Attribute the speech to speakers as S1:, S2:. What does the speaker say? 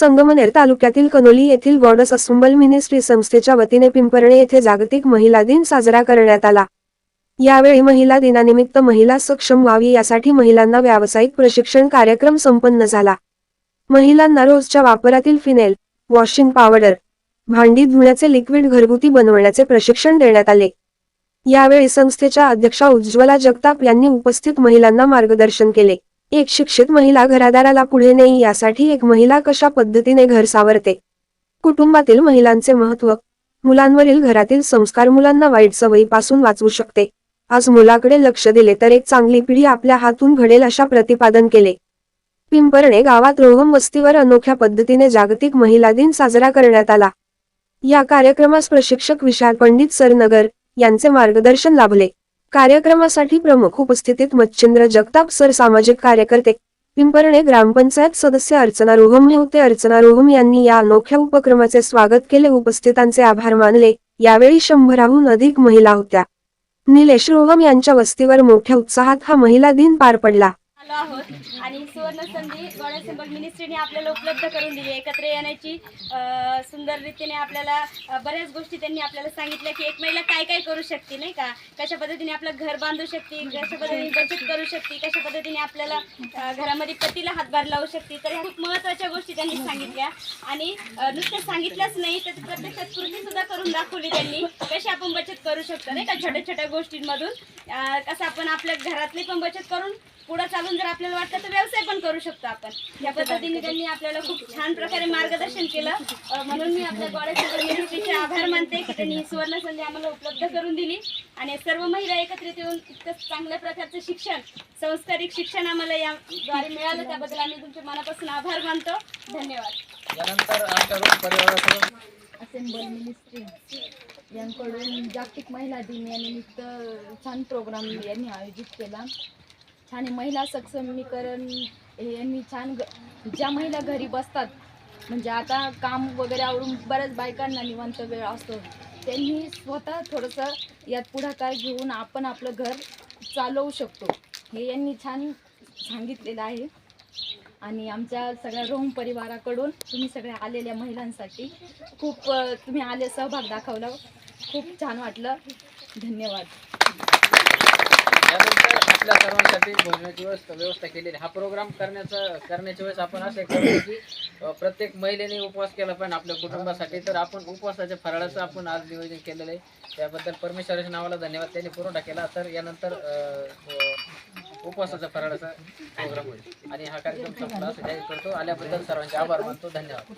S1: संगमनेर तालुक्यातील कनोली येथील goddess असुंबल ministry संस्थेच्या वतीने पिंपर्णे येथे जागतिक महिला दिन साजरा करण्यात आला. यावेळी महिला दिनानिमित्त महिला सक्षम व्हावी यासाठी महिलांना व्यावसायिक प्रशिक्षण कार्यक्रम संपन्न झाला. महिलांना रोजच्या वापरातील फिनेल वॉशिंग पावडर भांडी धुण्याचे लिक्विड घरगुती बनवण्याचे प्रशिक्षण देण्यात आले. यावेळी संस्थेच्या अध्यक्षा उज्ज्वला जगताप यांनी उपस्थित महिलांना मार्गदर्शन केले. एक शिक्षित महिला घरादाराला पुढे नेई यासाठी एक महिला कशा पद्धतीने घर सावरते? कुटुंबातील महिलांचे महत्त्व मुलांवरील घरातील संस्कार मुलांना वाईट सवयीपासून वाचवू शकते. आज मुलाकडे लक्ष दिले तर एक चांगली पिढी आपल्या हातून घडेल अशा प्रतिपादन केले. पिंपर्णे गावात रोहम वस्तीवर अनोख्या पद्धतीने जागतिक महिला दिन साजरा करण्यात आला. या कार्यक्रमास प्रशिक्षक विशाल पंडित सरनगर यांचे मार्गदर्शन लाभले. कार्यक्रमासाठी प्रमुख उपस्थितीत मच्छिंद्र जगताप सर सामाजिक कार्यकर्ते पिंपर्णे ग्रामपंचायत सदस्य अर्चना रोहम होते. अर्चना रोहम यांनी या अनोख्या उपक्रमाचे स्वागत केले. उपस्थितांचे आभार मानले. यावेळी शंभराहून अधिक महिला होत्या. निलेश रोहम यांच्या वस्तीवर मोठ्या उत्साहात हा महिला दिन पार पडला.
S2: आलो आहोत. आणि सुवर्ण संधी गणेश सिंबल मिनिस्ट्रीने आपल्याला उपलब्ध करून दिली एकत्र येण्याची सुंदर रीतीने आपल्याला बऱ्याच गोष्टी त्यांनी आपल्याला सांगितल्या की एक महिला काय काय करू शकते नाही का? कशा पद्धतीने आपलं घर बांधू शकते कशा पद्धतीने बचत करू शकते कशा पद्धतीने आपल्याला घरामध्ये पतीला हातभार लावू शकते. तर ह्या खूप महत्त्वाच्या गोष्टी त्यांनी सांगितल्या. आणि नुसतं सांगितल्याच नाही तर प्रत्यक्षात कृती सुद्धा करून दाखवली त्यांनी. कशी आपण बचत करू शकतो नाही का? छोट्या छोट्या गोष्टींमधून कसं आपण आपल्या घरातली पण बचत करून पुढं चालून जर आपल्याला वाटतं तर व्यवसाय पण करू शकतो आपण. या पद्धतीने त्यांनी आपल्याला खूप छान प्रकारे मार्गदर्शन केलं. अं, म्हणून मी आपल्या मिनिस्ट्रीचे आभार मानते की त्यांनी ही सुवर्ण संधी आम्हाला उपलब्ध करून दिली. आणि सर्व महिला एकत्रित येऊन इतकं चांगल्या प्रकारचं शिक्षण संस्कारिक शिक्षण आम्हाला याद्वारे मिळालं. त्याबद्दल आम्ही तुमचे मनापासून आभार मानतो. धन्यवाद.
S3: यानंतर परिवाराकडून
S4: असेंबल मिनिस्ट्री यांकडून जागतिक महिला दिन या निमित्त छान प्रोग्राम यांनी आयोजित केला. छान महिला सक्षमीकरण हे यांनी छान ग ज्या महिला घरी बसतात म्हणजे आता काम वगैरे आवरून बऱ्याच बायकांना निवांत वेळ असतो त्यांनी स्वतः थोडंसं यात पुढाकार घेऊन आपण आपलं घर चालवू शकतो. हे यांनी छान सांगितलेलं आहे. आणि आमच्या सगळ्या रोम परिवाराकडून तुम्ही सगळ्या आलेल्या महिलांसाठी खूप तुम्ही आले सहभाग दाखवला. खूप छान वाटलं. धन्यवाद.
S3: त्यानंतर आपल्या सर्वांसाठी भोजनाची व्यवस्था व्यवस्था केलेली. आहे. हा प्रोग्राम करण्याचा करण्याच्या वेळेस आपण असं करतो की अ, प्रत्येक महिलेने उपवास केला पाहिजे आपल्या कुटुंबासाठी. तर आपण उपवासाच्या फराळाचं आपण आज नियोजन केलेलं आहे. त्याबद्दल परमेश्वराच्या नावाला धन्यवाद. त्यांनी पुरवठा केला. तर यानंतर अ, उपवासाचा फराळाचा प्रोग्राम होईल. आणि हा कार्यक्रम संपला असं जाहीर करतो. आल्याबद्दल सर्वांचे आभार मानतो. धन्यवाद.